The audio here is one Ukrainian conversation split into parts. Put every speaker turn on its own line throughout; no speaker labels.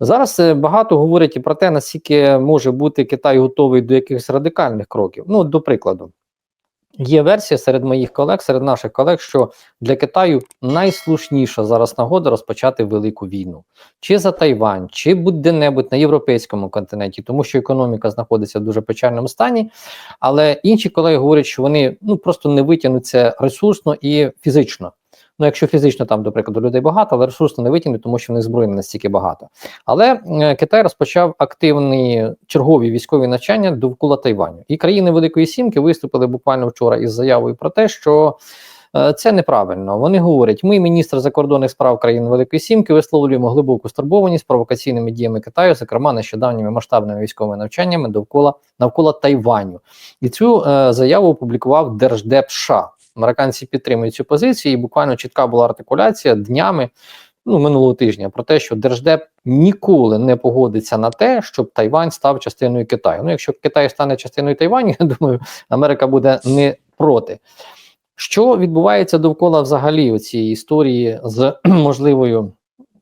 Зараз е, багато говорять і про те, наскільки може бути Китай готовий до якихось радикальних кроків. Ну, до прикладу, є версія серед моїх колег, серед наших колег, що для Китаю найслушніша зараз нагода розпочати велику війну, чи за Тайвань, чи будь-де-небудь на європейському континенті, тому що економіка знаходиться в дуже печальному стані. Але інші колеги говорять, що вони ну просто не витягнуться ресурсно і фізично. Ну, якщо фізично там, до прикладу, людей багато, але ресурсно не витягнуть, тому що в них зброї не настільки багато. Але е, Китай розпочав активні чергові військові навчання довкола Тайваню. І країни Великої Сімки виступили буквально вчора із заявою про те, що е, це неправильно. Вони говорять: ми, міністр закордонних справ країн Великої Сімки, висловлюємо глибоку стурбованість провокаційними діями Китаю, зокрема нещодавніми масштабними військовими навчаннями довкола навколо Тайваню. І цю е, заяву опублікував Держдеп США. Американці підтримують цю позицію, і буквально чітка була артикуляція днями ну, минулого тижня про те, що Держдеп ніколи не погодиться на те, щоб Тайвань став частиною Китаю. Ну, якщо Китай стане частиною Тайваню, я думаю, Америка буде не проти. Що відбувається довкола взагалі цієї історії з можливою,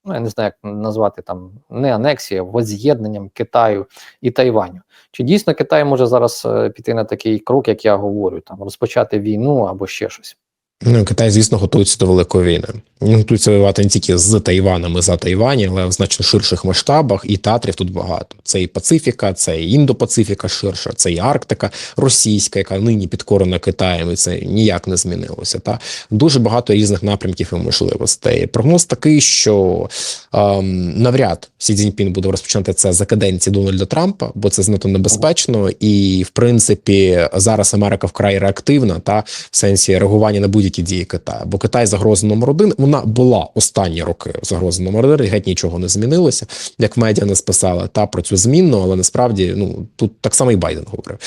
ну я не знаю, як назвати там не анексія, воз'єднанням Китаю і Тайваню? Чи дійсно Китай може зараз е, піти на такий крок, як я говорю, там розпочати війну або ще щось?
Ну, Китай, звісно, готується до великої війни. Він готується воювати не тільки з Тайваном і за Тайвані, але в значно ширших масштабах. І театрів тут багато. Це і Пацифіка, це і Індо-Пацифіка ширша, це і Арктика російська, яка нині підкорена Китаєм, і це ніяк не змінилося. Та дуже багато різних напрямків і можливостей. Прогноз такий, що ем, навряд Сі Цзіньпін буде розпочинати це за каденції Дональда Трампа, бо це знато небезпечно, і в принципі зараз Америка вкрай реактивна та в сенсі реагування на будь-які дії Китаю. Бо Китай загроза номер один. Вона була останні роки загроза номер один, геть нічого не змінилося, як медіа не списали та про цю змінну, але насправді ну тут так само і Байден говорив.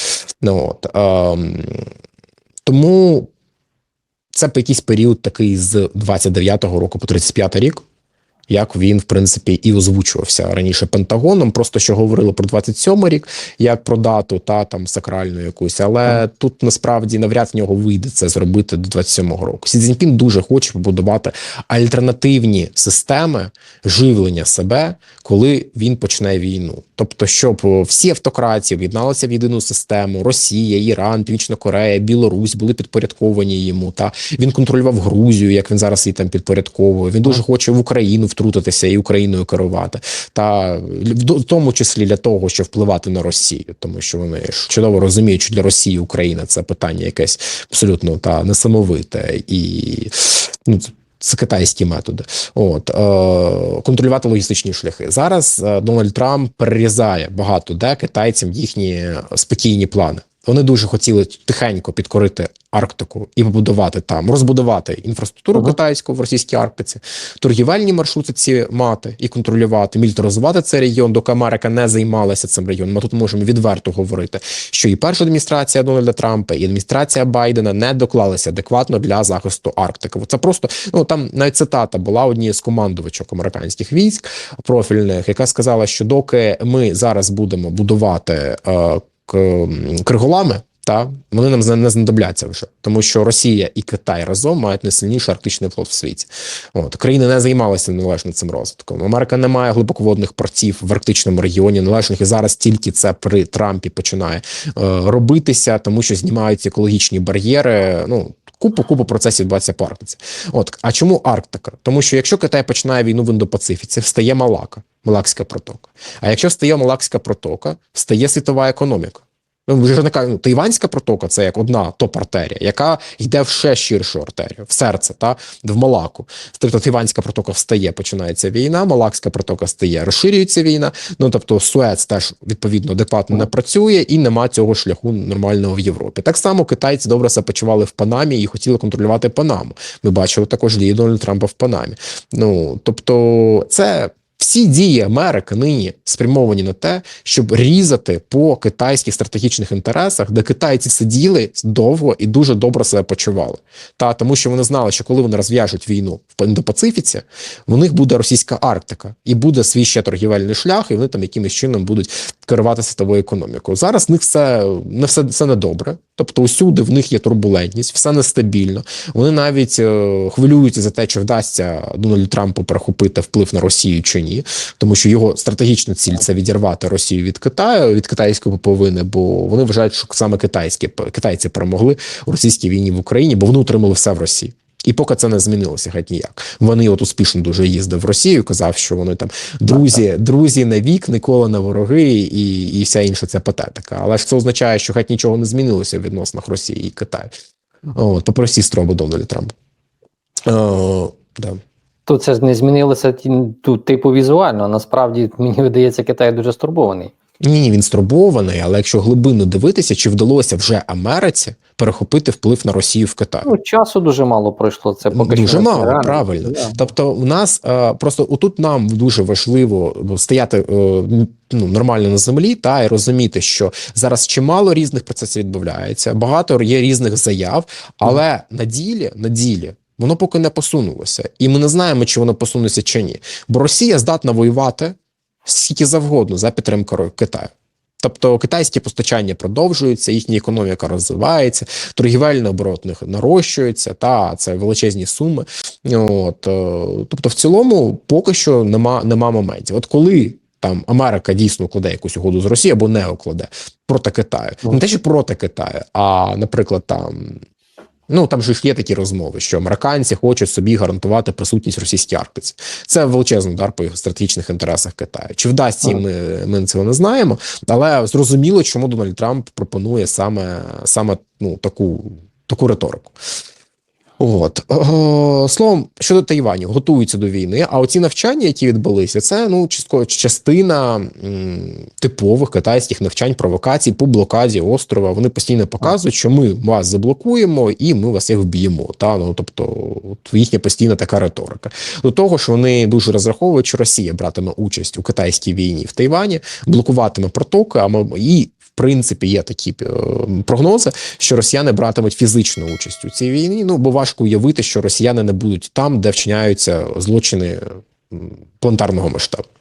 Ну от ем, тому це якийсь період такий з 29-го року по 35-й рік. Як він, в принципі, і озвучувався раніше Пентагоном, просто що говорили про 27 рік, як про дату та там сакральну якусь, але тут насправді навряд в нього вийде це зробити до 27-го року. Сі Цзіньпін дуже хоче побудувати альтернативні системи живлення себе, коли він почне війну. Тобто, щоб всі автократії об'єдналися в єдину систему: Росія, Іран, Північна Корея, Білорусь були підпорядковані йому. Та він контролював Грузію, як він зараз її там підпорядковує. Він дуже хоче в Україну втрутитися і Україною керувати, та в тому числі для того, щоб впливати на Росію, тому що вони чудово розуміють, що для Росії Україна це питання якесь абсолютно та несамовите і ну. Це китайські методи, от е, контролювати логістичні шляхи. Зараз е, Дональд Трамп перерізає багато де китайцям їхні спокійні плани. Вони дуже хотіли тихенько підкорити Арктику і побудувати там, розбудувати інфраструктуру
Ага.
китайську в російській Арктиці, торгівельні маршрути ці мати і контролювати, мілітаризувати цей регіон, доки Америка не займалася цим регіоном. Ми тут можемо відверто говорити, що і перша адміністрація Дональда Трампа, і адміністрація Байдена не доклалися адекватно для захисту Арктики. Це просто ну там навіть цитата була однієї з командувачок американських військ профільних, яка сказала, що доки ми зараз будемо будувати е, криголами. Та вони нам не знадобляться вже, тому що Росія і Китай разом мають найсильніший арктичний флот в світі. От країни не займалися належно цим розвитком. Америка не має глибоководних портів в арктичному регіоні належних і зараз тільки це при Трампі починає е, робитися, тому що знімаються екологічні бар'єри. Ну купу купу процесів відбувається по Арктиці. От а чому Арктика? Тому що якщо Китай починає війну в Індопацифіці, встає Малака, Малакська протока. А якщо встає Малакська протока, встає світова економіка. Ну, вже не кажу, ну, Тайванська протока це як одна топ-артерія, яка йде в ще ширшу артерію, в серце, та в Малаку. Тобто Тайванська протока встає, починається війна, Малакська протока стає, розширюється війна. Ну тобто Суец теж відповідно адекватно не працює і нема цього шляху нормального в Європі. Так само китайці добре себе почували в Панамі і хотіли контролювати Панаму. Ми бачили також дії Дональда Трампа в Панамі. Ну тобто, це. Всі дії Америки нині спрямовані на те, щоб різати по китайських стратегічних інтересах, де китайці сиділи довго і дуже добре себе почували. Та тому, що вони знали, що коли вони розв'яжуть війну в Індопацифіці, в них буде російська Арктика і буде свій ще торгівельний шлях, і вони там якимось чином будуть керувати світовою економікою. Зараз в них все не все, все недобре. Тобто, усюди в них є турбулентність, все нестабільно. Вони навіть е, хвилюються за те, чи вдасться Дональду Трампу перехопити вплив на Росію чи ні, тому що його стратегічна ціль це відірвати Росію від Китаю від китайської поповини, бо вони вважають, що саме китайські китайці перемогли у російській війні в Україні, бо вони отримали все в Росії. І поки це не змінилося, геть ніяк. Вони от успішно дуже їздив в Росію, казав, що вони там друзі, друзі на вік, ніколи не вороги, і, і вся інша ця патетика. Але ж це означає, що геть нічого не змінилося в відносинах Росії і Китаю. От, попри всі спроби Дональда Трампа. О, да.
Тут це ж не змінилося тут, типу візуально. Насправді мені видається, Китай дуже стурбований.
Ні, ні, він стурбований, але якщо глибинно дивитися, чи вдалося вже Америці перехопити вплив на Росію в Китаї?
Ну, часу дуже мало пройшло. Це поки
Дуже мало,
реально.
правильно.
Да.
Тобто, у нас е, просто отут нам дуже важливо стояти е, ну, нормально на землі та і розуміти, що зараз чимало різних процесів відбувається, багато є різних заяв, але на ділі, на ділі. Воно поки не посунулося, і ми не знаємо, чи воно посунеться чи ні. Бо Росія здатна воювати скільки завгодно за підтримку Китаю. Тобто китайські постачання продовжуються, їхня економіка розвивається, торгівельний оборот них нарощується, та це величезні суми. От, е, тобто, в цілому, поки що нема, нема моментів. От коли там Америка дійсно укладе якусь угоду з Росією або не укладе проти Китаю, не те, що проти Китаю, а наприклад, там. Ну там же ж є такі розмови, що американці хочуть собі гарантувати присутність російській Арктиці. Це величезний удар по їх стратегічних інтересах Китаю. Чи вдасться їм, ми, ми цього не знаємо, але зрозуміло, чому Дональд Трамп пропонує саме, саме ну, таку, таку риторику. От О, словом, щодо Тайваню, готуються до війни. А оці навчання, які відбулися, це ну частково частина м, типових китайських навчань, провокацій по блокаді острова. Вони постійно показують, що ми вас заблокуємо і ми вас їх вб'ємо. Та ну тобто, от їхня постійна така риторика. До того що вони дуже розраховують, що Росія братиме участь у китайській війні в Тайвані, блокуватиме протоки, а і. Принципі, є такі е, прогнози, що росіяни братимуть фізичну участь у цій війні. Ну бо важко уявити, що росіяни не будуть там, де вчиняються злочини планетарного масштабу.